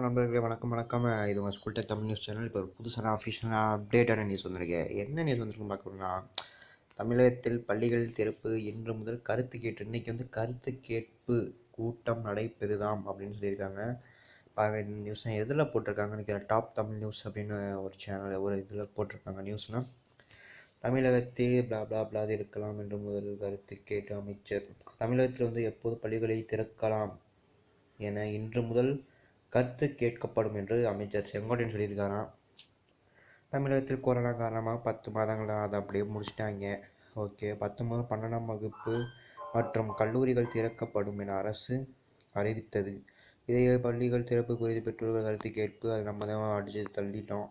நண்பர்களே வணக்கம் இது உங்கள் school tech Tamil news channel. இப்போ ஒரு புதுசான அஃபிஷியலாக அப்டேட்டான நியூஸ் வந்திருக்கேன் என்ன நியூஸ் வந்திருக்குன்னு பார்க்கணும்னா தமிழகத்தில் பள்ளிகள் திறப்பு இன்று முதல் கருத்து கேட்டு இன்னைக்கு வந்து கருத்து கேட்பு கூட்டம் நடைபெறுதாம் அப்படின்னு சொல்லியிருக்காங்க. பாருங்க இந்த நியூஸ் எதில் போட்டிருக்காங்கன்னு டாப் தமிழ் நியூஸ் அப்படின்னு ஒரு சேனல் ஒரு இதில் போட்டிருக்காங்க நியூஸ்னால் தமிழகத்தில் பிளா பிளா இருக்கலாம் என்று முதல் கருத்து கேட்டு அமைச்சர். தமிழகத்தில் வந்து எப்போது பள்ளிகளை திறக்கலாம் என இன்று முதல் கருத்து கேட்கப்படும் என்று அமைச்சர் செங்கோட்டையன் சொல்லியிருக்காராம் தமிழகத்தில் கொரோனா காரணமாக பத்து மாதங்களாக அதை அப்படியே முடிச்சிட்டாங்க. ஓகே பத்து முதல் பன்னெண்டாம் வகுப்பு மற்றும் கல்லூரிகள் திறக்கப்படும் என அரசு அறிவித்தது. இதே பள்ளிகள் திறப்பு குறித்து பெற்றோர்கள் கருத்து கேட்பு அதை நம்ம தான் அடித்து தள்ளிட்டோம்.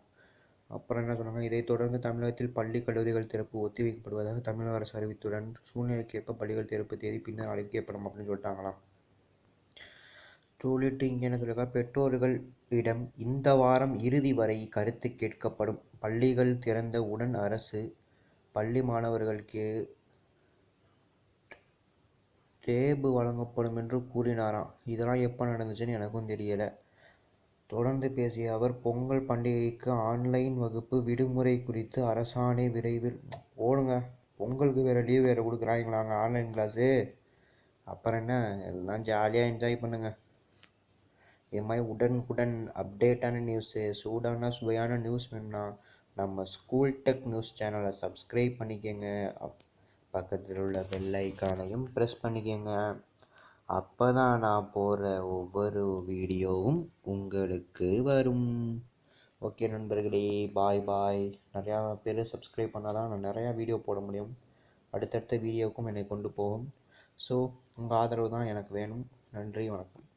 அப்புறம் என்ன சொன்னாங்க இதைத் தொடர்ந்து தமிழகத்தில் பள்ளி கல்லூரிகள் திறப்பு ஒத்திவைக்கப்படுவதாக தமிழக அரசு அறிவித்துடன் சூழ்நிலைக்கேற்ப பள்ளிகள் திறப்பு தேதி பின்னர் அறிவிக்கப்படும் அப்படின்னு சொல்லிட்டாங்களாம். சொல்லிட்டு இங்கே சொல்லியிருக்கா பெற்றோர்கள் இடம் இந்த வாரம் இறுதி வரை கருத்து கேட்கப்படும். பள்ளிகள் திறந்த உடன் அரசு பள்ளி மாணவர்களுக்கு தேர்வு வழங்கப்படும் என்று கூறினாராம். இதெல்லாம் எப்போ நடந்துச்சுன்னு எனக்கும் தெரியலை. தொடர்ந்து பேசிய அவர் பொங்கல் பண்டிகைக்கு ஆன்லைன் வகுப்பு விடுமுறை குறித்து அரசாணை விரைவில் ஓடுங்க பொங்கலுக்கு வேறு லீவ் வேறு கொடுக்குறாங்களாங்க ஆன்லைன் கிளாஸு அப்புறம் என்ன எல்லாம் ஜாலியாக என்ஜாய் பண்ணுங்கள் இது மாதிரி உடனுக்குடன் அப்டேட்டான நியூஸு சூடான சுவையான நியூஸ் வேணும்னா நம்ம ஸ்கூல் டெக் நியூஸ் சேனலை சப்ஸ்கிரைப் பண்ணிக்கோங்க. அப் பக்கத்தில் உள்ள பெல் ஐக்கானையும் ப்ரெஸ் பண்ணிக்கோங்க. அப்போ தான் நான் போடுற ஒவ்வொரு வீடியோவும் உங்களுக்கு வரும். ஓகே நண்பர்களே பாய் பாய் நிறையா பேர் சப்ஸ்கிரைப் பண்ணால் தான் நான் நிறையா வீடியோ போட முடியும். அடுத்தடுத்த வீடியோவுக்கும் என்னை கொண்டு போகும். ஸோ உங்கள் ஆதரவு தான் எனக்கு வேணும். நன்றி வணக்கம்.